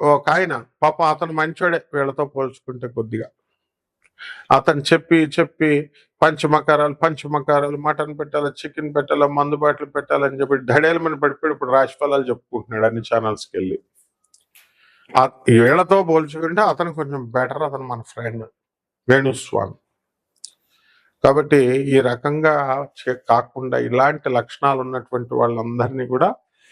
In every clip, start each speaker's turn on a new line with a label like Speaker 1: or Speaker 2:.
Speaker 1: ఒక ఆయన పాప అతను మంచోడే వీళ్ళతో పోల్చుకుంటే కొద్దిగా. అతను చెప్పి చెప్పి పంచమకారాలు పంచమకారాలు మటన్ పెట్టాలి చికెన్ పెట్టాలి మందు బాటలు పెట్టాలని చెప్పి ధడేలమని పడిపోయి ఇప్పుడు రాశి ఫలాలు చెప్పుకుంటున్నాడు అన్ని ఛానల్స్కి వెళ్ళి. వీళ్ళతో పోల్చుకుంటే అతను కొంచెం బెటర్ అతను మన ఫ్రెండ్ వేణుస్వామి. కాబట్టి ఈ రకంగా కాకుండా ఇలాంటి లక్షణాలు ఉన్నటువంటి వాళ్ళందరినీ కూడా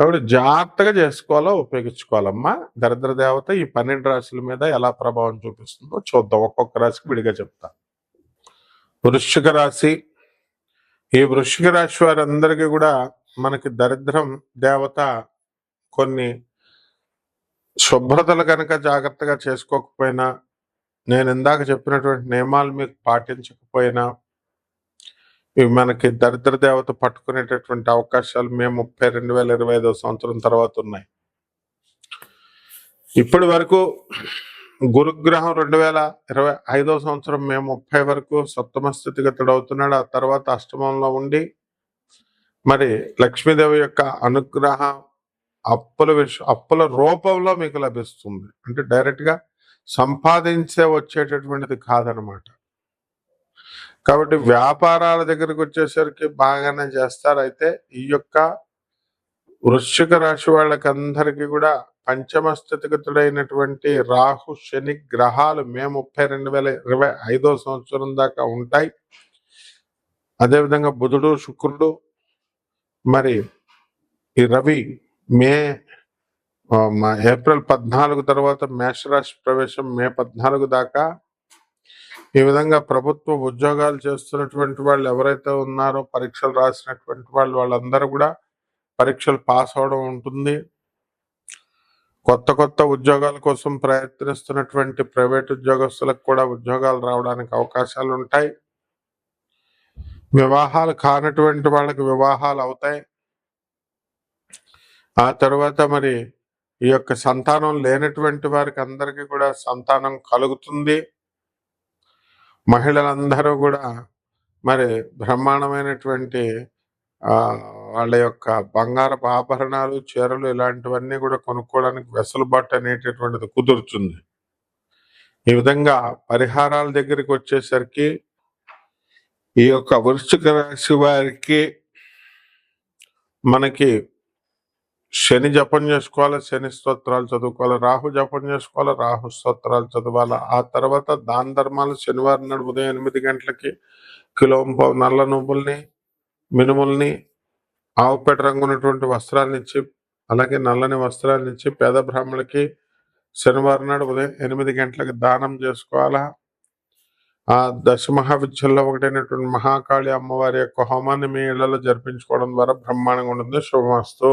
Speaker 1: కాబట్టి జాగ్రత్తగా చేసుకోవాలో ఉపయోగించుకోవాలమ్మా. దరిద్ర దేవత ఈ పన్నెండు రాశుల మీద ఎలా ప్రభావం చూపిస్తుందో చూద్దాం. ఒక్కొక్క రాశికి విడిగా చెప్తా. వృశ్చిక రాశి. ఈ వృశ్చిక రాశి వారందరికీ కూడా మనకి దరిద్రం దేవత కొన్ని శుభ్రతలు కనుక జాగ్రత్తగా చేసుకోకపోయినా నేను ఇందాక చెప్పినటువంటి నియమాలు మీకు పాటించకపోయినా ఇవి మనకి దరిద్ర దేవత పట్టుకునేటటువంటి అవకాశాలు మే ముప్పై రెండు వేల ఇరవై ఐదో సంవత్సరం తర్వాత ఉన్నాయి. ఇప్పటి వరకు గురుగ్రహం రెండు వేల ఇరవై ఐదో సంవత్సరం మే ముప్పై వరకు సప్తమ స్థితిగతుడు అవుతున్నాడు. ఆ తర్వాత అష్టమంలో ఉండి మరి లక్ష్మీదేవి యొక్క అనుగ్రహం అప్పుల విష అప్పుల రూపంలో మీకు లభిస్తుంది. అంటే డైరెక్ట్గా సంపాదించే వచ్చేటటువంటిది కాదనమాట. కాబట్టి వ్యాపారాల దగ్గరకు వచ్చేసరికి బాగానే చేస్తారు. అయితే ఈ యొక్క వృశ్చిక రాశి వాళ్ళకి అందరికీ కూడా పంచమ స్థితిగతుడైనటువంటి రాహు శని గ్రహాలు మే ముప్పై రెండు వేల ఇరవై ఐదో సంవత్సరం దాకా ఉంటాయి. అదేవిధంగా బుధుడు శుక్రుడు మరి ఈ రవి మే ఏప్రిల్ పద్నాలుగు తర్వాత మేషరాశి ప్రవేశం మే పద్నాలుగు దాకా ఈ విధంగా ప్రభుత్వ ఉద్యోగాలు చేస్తున్నటువంటి వాళ్ళు ఎవరైతే ఉన్నారో పరీక్షలు రాసినటువంటి వాళ్ళు వాళ్ళందరూ కూడా పరీక్షలు పాస్ అవడం ఉంటుంది. కొత్త కొత్త ఉద్యోగాల కోసం ప్రయత్నిస్తున్నటువంటి ప్రైవేట్ ఉద్యోగస్తులకు కూడా ఉద్యోగాలు రావడానికి అవకాశాలు ఉంటాయి. వివాహాలు కానటువంటి వాళ్ళకి వివాహాలు అవుతాయి. ఆ తర్వాత మరి ఈ యొక్క సంతానం లేనటువంటి వారికి అందరికీ కూడా సంతానం కలుగుతుంది. మహిళలందరూ కూడా మరి బ్రహ్మాండమైనటువంటి వాళ్ళ యొక్క బంగారపు ఆభరణాలు చీరలు ఇలాంటివన్నీ కూడా కొనుక్కోవడానికి వెసులుబాటు అనేటటువంటిది కుదురుతుంది. ఈ విధంగా పరిహారాల దగ్గరికి వచ్చేసరికి ఈ యొక్క వృశ్చిక రాశి వారికి మనకి శని జపం చేసుకోవాలి శని స్తోత్రాలు చదువుకోవాలి రాహు జపం చేసుకోవాలి రాహు స్తోత్రాలు చదవాలి. ఆ తర్వాత దాన ధర్మాలు శనివారం నాడు ఉదయం ఎనిమిది గంటలకి కిలో నల్ల నువ్వుల్ని మినుముల్ని ఆవుపేట రంగు ఉన్నటువంటి వస్త్రాలను ఇచ్చి అలాగే నల్లని వస్త్రాలను ఇచ్చి పేద బ్రాహ్మణులకి శనివారం నాడు ఉదయం ఎనిమిది గంటలకు దానం చేసుకోవాలా. ఆ దశమహావిద్యల్లో ఒకటైనటువంటి మహాకాళి అమ్మవారి యొక్క హోమాన్ని మీ ఇళ్ళలో జరిపించుకోవడం ద్వారా బ్రహ్మాండంగా ఉంటుంది. శుభమస్తూ.